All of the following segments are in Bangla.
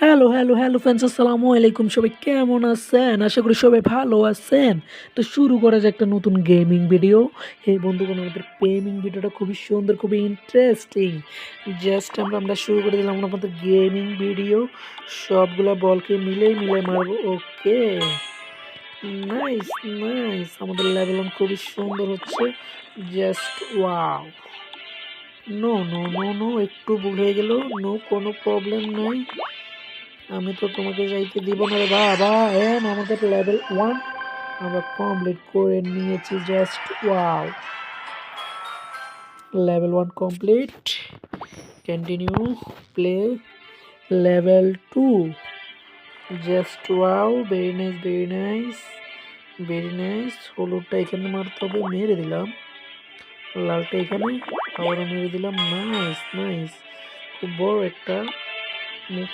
হ্যালো হ্যালো হ্যালো ফ্রেন্ডস আসসালামু আলাইকুম। সবাই কেমন আছেন? আশা করি সবাই ভালো আছেন। তো শুরু করা যায় একটা নতুন গেমিং ভিডিও এই বন্ধুগণ, আমাদের গেমিং ভিডিওটা খুবই সুন্দর, খুবই ইন্টারেস্টিং জাস্ট আমরা আমরা শুরু করে দিলাম আমাদের গেমিং ভিডিও সবগুলা বলকে মিলে মিলে মারবো। ওকে নাইস নাইস আমাদের লেভেল খুবই সুন্দর হচ্ছে। Just wow no no no no একটু ভুল হয়ে গেল। নো কোনো প্রবলেম নাই। আমি তো তোমাকে যাইতে দিব না রে বাবা। এন আমাদের লেভেল ওয়ান আমরা কমপ্লিট করে নিয়েছি just wow level one complete continue play level two just wow very nice very nice very nice হলুদটা এখানে মারতে হবে, মেরে দিলাম। লালটা এখানে, আবারও মেরে দিলাম। নাইস নাইস খুব বড় একটা মুখ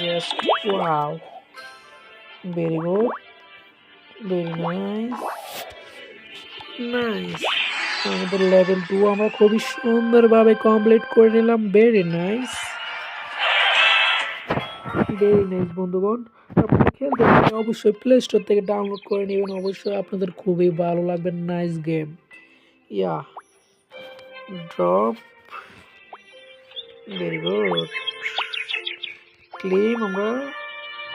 just wow very good very nice nice আমাদের লেভেল টু আমরা খুবই সুন্দরভাবে কমপ্লিট করে নিলাম। ভেরি নাইস ভেরি নাইস বন্ধুগণ। আপনারা খেলতে পারেন অবশ্যই প্লে স্টোর থেকে ডাউনলোড করে নেবেন। অবশ্যই আপনাদের খুবই ভালো লাগবে। Nice game yeah drop very good claim আমরা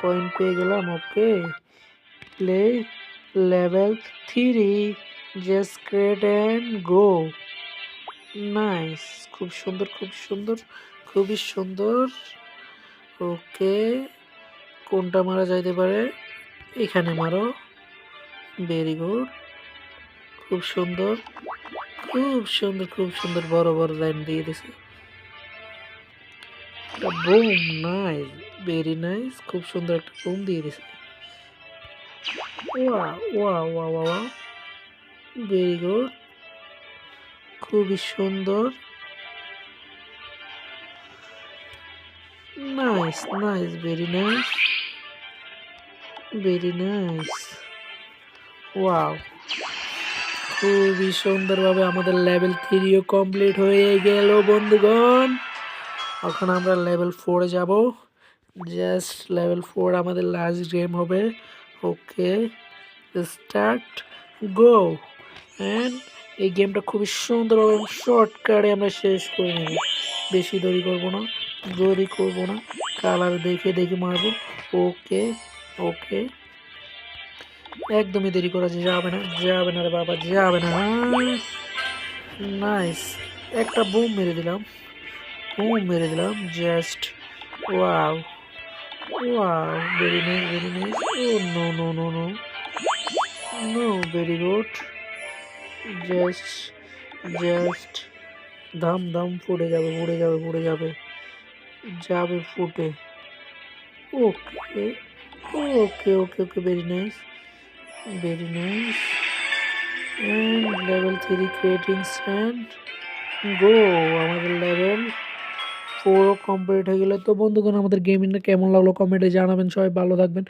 কয়েন পেয়ে গেলাম okay play level three just crate and go nice খুব সুন্দর খুব সুন্দর, খুবই সুন্দর। ওকে কোনটা মারা যাইতে পারে? এখানে মারো। ভেরি গুড খুব সুন্দর খুব সুন্দর খুব সুন্দর, বড় বড় লাইন দিয়ে দিছে। বুম নাইস ভেরি নাইস খুব সুন্দর একটা বুম দিয়ে দিছে। ভেরি গুড খুবই সুন্দর। Nice nice very nice very nice wow খুবই সুন্দরভাবে আমাদের লেভেল থ্রিও কমপ্লিট হয়ে গেল, বন্ধুগণ। এখন আমরা লেভেল ফোরে যাব। জাস্ট লেভেল ফোর আমাদের লাস্ট গেম হবে। ওকে স্টার্ট গো অ্যান্ড এই গেমটা খুবই সুন্দরভাবে শর্টকাটে আমরা শেষ করে নেব। বেশি দেরি করব না দেরি করব না। কালার দেখে দেখে মারবো। ওকে ওকে একদমই দেরি করা যাবে না যাবে না রে বাবা, যাবে না। নাইস একটা বুম মেরে দিলাম। বুম মেরে দিলাম just wow wow very nice very nice oh no no no no no very good just just দাম দাম ফুটে যাবে ফুটে যাবে ফুটে যাবে যাবে, ফুটে okay okay okay okay very nice very nice, and level 3 creating stand, go, আমাদের লেভেল ফোরও কমপ্লিট হয়ে গেলে। তো বন্ধুগণ, আমাদের গেমিংটা কেমন লাগল কমেন্টে জানাবেন। সবাই ভালো থাকবেন।